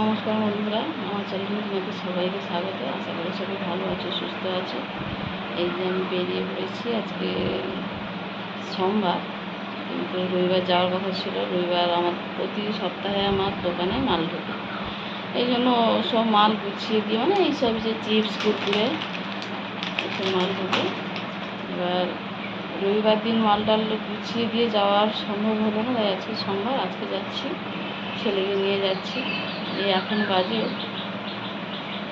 নমস্কার বন্ধুরা, আমার চ্যানেলে তোমাদের সবাইকে স্বাগত। আশা করি সবাই ভালো আছো, সুস্থ আছো। এই যে আমি বেরিয়ে পড়েছি আজকে সোমবার, কিন্তু রবিবার যাওয়ার কথা ছিল। রবিবার আমার প্রতি সপ্তাহে আমার দোকানে মাল ঢোকে। এই জন্য সব মাল গুছিয়ে দিয়ে মানে এইসব যে চিপস, কুরকুরে এইসব মাল ঢোকে। এবার রবিবার দিন মাল টাল গুছিয়ে দিয়ে যাওয়ার সম্ভব হলো না। তাই আজকে সোমবার, আজকে যাচ্ছি, ছেলেকে নিয়ে যাচ্ছি। এই এখন বাজে।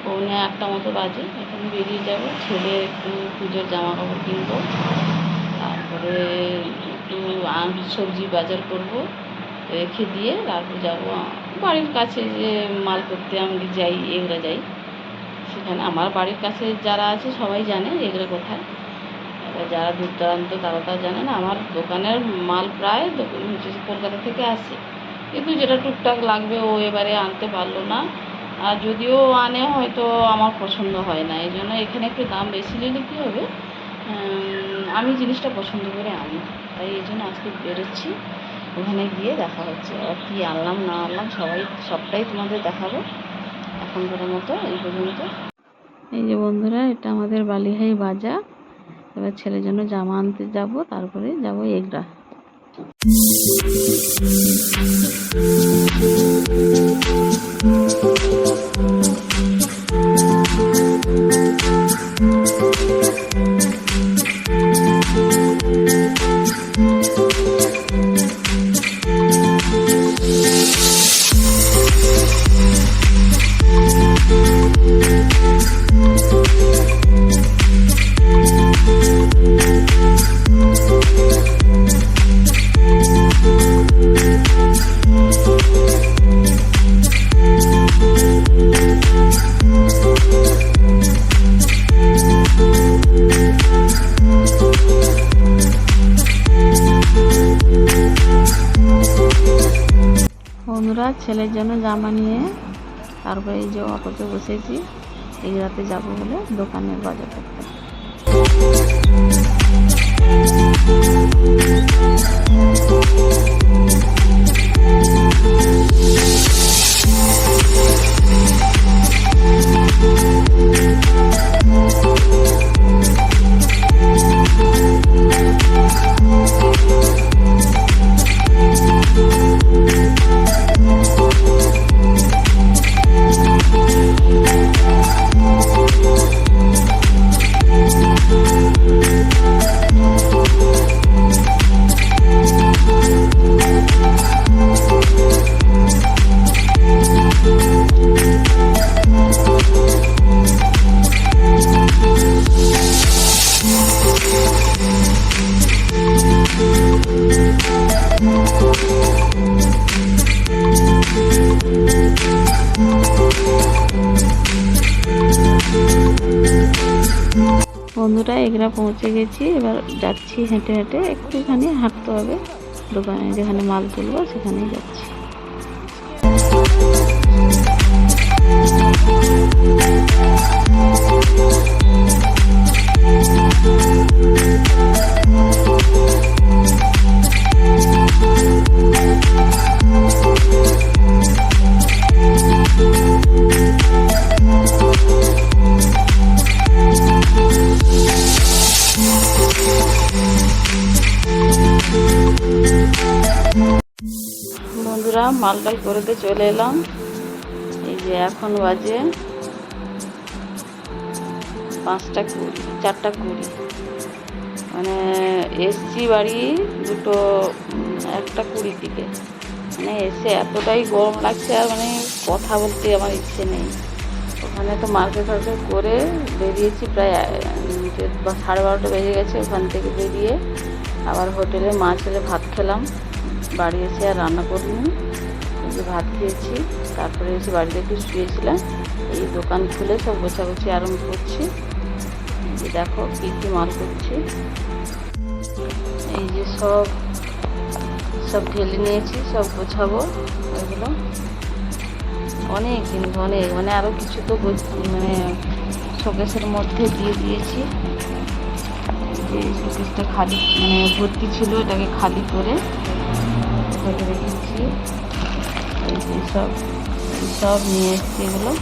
পৌনে একটা মতো বাজে। এখন বেরিয়ে যাব, ছেলে একটু পুজোর জামা কাপড় কিনবো। তারপরে একটু আম সবজি বাজার করব, রেখে দিয়ে তারপর যাব বাড়ির কাছে যে মাল করতে আমি যাই এগুলো যাই। সেখানে আমার বাড়ির কাছে যারা আছে সবাই জানে এগুলো কোথায়। এবার যারা দূর দূরান্ত তারা তো জানে না। আমার দোকানের মাল প্রায় কলকাতা থেকে আসে। কিন্তু যেটা টুকটাক লাগবে ও এবারে আনতে পারল না। আর যদিও আনে, হয়তো আমার পছন্দ হয় না। এই জন্য এখানে একটু দাম বেশি নিলে কী হবে? আমি জিনিসটা পছন্দ করে আনি। তাই এই জন্য আজকে বেরোচ্ছি। ওখানে গিয়ে দেখা হচ্ছে। আর কী আনলাম, না আনলাম, সবাই, সবটাই তোমাদের দেখাবো এখনকার মতো, এই পর্যন্ত। এই যে বন্ধুরা, এটা আমাদের বালিহাই বাজার। এবার ছেলের জন্য জামা আনতে যাব, তারপরে যাব এগরা। বন্ধুরা ছেলের জন্য জামা নিয়ে তারপরে এই যে অটোতে বসেছি, এই রাতে যাব বলে দোকানের বাজার করতে। বন্ধুরা এগুলা পৌঁছে গেছি। এবার যাচ্ছি হেঁটে হেঁটে। একটুখানি হাঁটতে হবে দোকানে, যেখানে মাল তুলবো সেখানেই যাচ্ছি। বন্ধুরা মালটাল করেতে চলে এলাম। এই যে এখন বাজে পাঁচটা কুড়ি, চারটা কুড়ি। মানে এসছি বাড়ি দুটো একটা কুড়ির দিকে। মানে এসে এতটাই গরম লাগছে আর মানে কথা বলতে আমার ইচ্ছে নেই। ওখানে তো মার্কেট ফার্কেট করে বেরিয়েছি প্রায় সাড়ে বারোটা বেজে গেছে ওখান থেকে বেরিয়ে আবার হোটেলে মা ছেলে ভাত খেলাম। বাড়ি এসে আর রান্না করিনি যে ভাত খেয়েছি, তারপরে এসে বাড়িতে একটু শুয়েছিলাম, এই দোকান খুলে সব গোছাগুছি আরম্ভ করছি। যে দেখো কী কী মাল করছি। এই যে সব সব ঢেলে নিয়েছি, সব গোছাবো ওইগুলো অনেক জিনিস অনেক মানে আরও কিছু তো মানে শোকেসের মধ্যে দিয়ে দিয়েছি। যে শোকেসটা খালি মানে ভর্তি ছিল, এটাকে খালি করে করে রেখেছি সব সব নিয়ে এসছি। এগুলো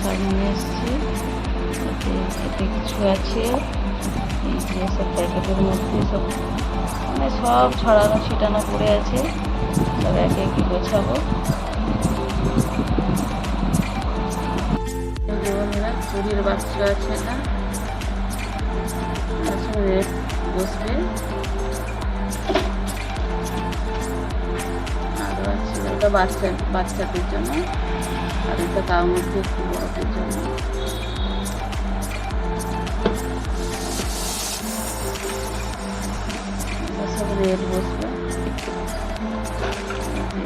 সব নিয়ে এসছি এতে কিছু আছে সব প্যাকেটের মধ্যে সব মানে সব ছড়ানো ছিটানো পড়ে আছে সব একে একে গোছাবো বন্ধুরা চুরির বাচ্চা আছে না আসলে বসবে ওটা বাচ্চা বাচ্চাদের জন্য। আর এটা তার মধ্যে একটু বড়দের জন্য।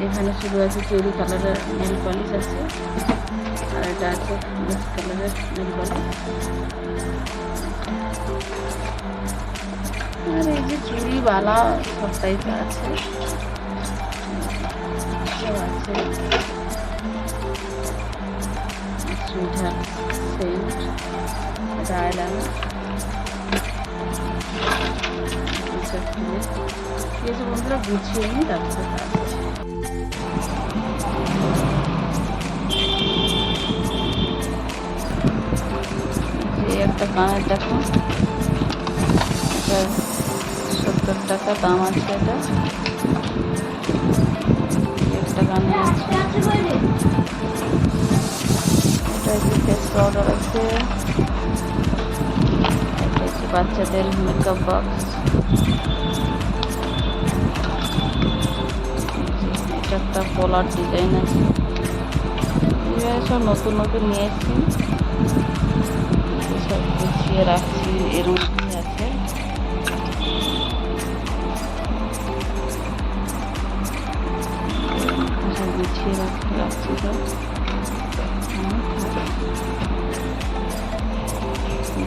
এখানে শুধু আছে চেরি কালারের নেল পলিশ আছে। আর এটা আছে মিক্স কালারের নেল পলিশ আর এই যে চুড়ি বালা সব টাইপের আছে। সব আছে সুইটার সেন্ট আইলাইনার এইসব কিনে এই যে বন্ধুরা গুছিয়ে নিই তারপরে এই একটা কানের দেখো সত্তর টাকা, দাম আছে এটা। ফেস পাউডার আছে বাচ্চাদের মেকআপ বক্স একটা পলার ডিজাইন আছে। সব নতুন নতুন নিয়ে এসেছি সব গুছিয়ে রাখছি এর মধ্যে আছে গুছিয়ে রাখতে রাখছি সব।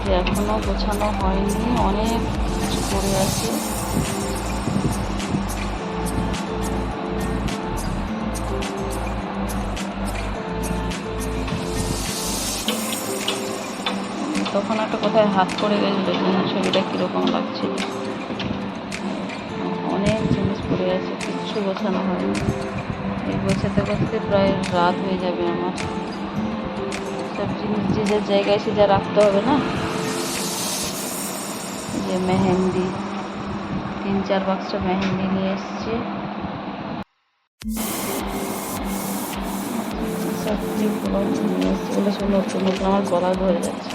যে এখনও গোছানো হয়নি, অনেক কিছু পড়ে আছে। তখন একটা কোথায় হাত পড়ে গেছিল জন্য ছবিটা কীরকম লাগছিল অনেক জিনিস পড়ে আছে, কিচ্ছু গোছানো হয়নি। এই গোছাতে গোছাতে প্রায় রাত হয়ে যাবে আমার। সব জিনিস যে যার জায়গায় সে যা রাখতে হবে না? যে মেহেন্দি। তিন, চার বাক্স মেহেন্দি নিয়ে এসছি। সব নতুন আমার গলা ধরে যাচ্ছে।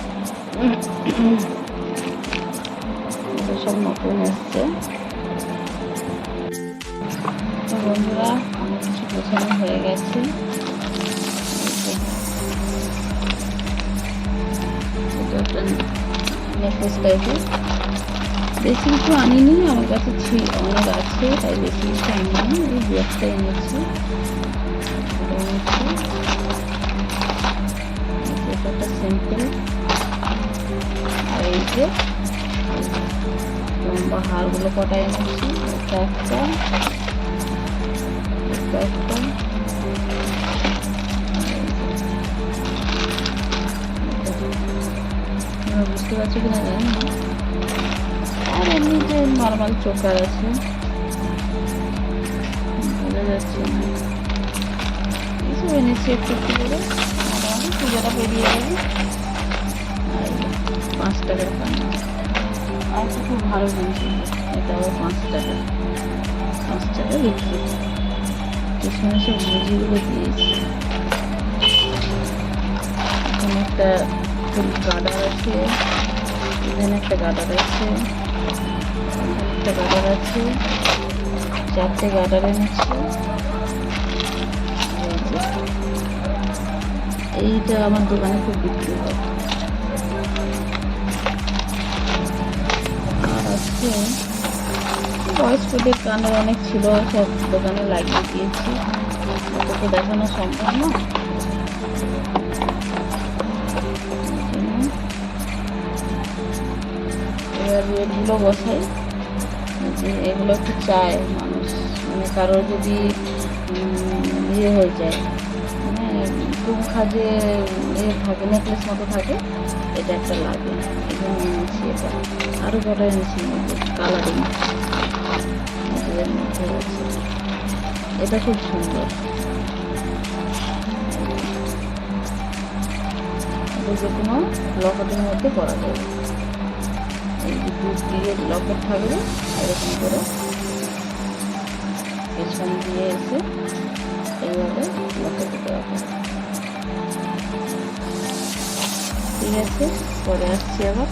সব নতুন এসছে। বন্ধুরা অনেক হয়ে গেছে। নেকলেস টাইপের বেশি কিছু আনিনি, আমার কাছে ছিল অনেক আছে, তাই বেশি কিছু আনিনি, এই দু একটা এনেছি। সিম্পল আর এই যে লম্বা হারগুলো কটা এনেছি বুঝতে পারছি কিনা জানি না। আর এমনি নর্মাল চোকার আছে। বোঝা যাচ্ছে। পুজোটা পেরিয়ে যাবে একটা খুব ভালো জিনিস। এটা আবার পাঁচ টাকা। পাঁচ টাকা বিক্রি। এখানে একটা আছে। এখানে একটা একটা গার্ডার আছে চারটে গার্ডার এনেছি এইটা আমার দোকানে খুব বিক্রি হয় আর আছে। বয়স্কদের কানের অনেক ছিল, সব দোকানে লাগিয়ে দিয়েছি। তো দেখানো সম্ভব না। এবার রেটগুলো বসাই যে এগুলো একটু চায় মানুষ। মানে কারোর যদি ইয়ে হয়ে যায় মানে খুব খাজে ইয়ে থাকে নেকলেস মতো থাকে, এটা একটা লাগে। এবং এটা। আরও বড় এনেছি কালারিং এটা খুব সুন্দর। যে কোনো লকটের মধ্যে করা যায়। দুধ দিয়ে লকেট থাকবে এরকম করে পেছন দিয়ে এসে এইভাবে লকেট দেওয়া হবে ঠিক আছে পরে আসছি আবার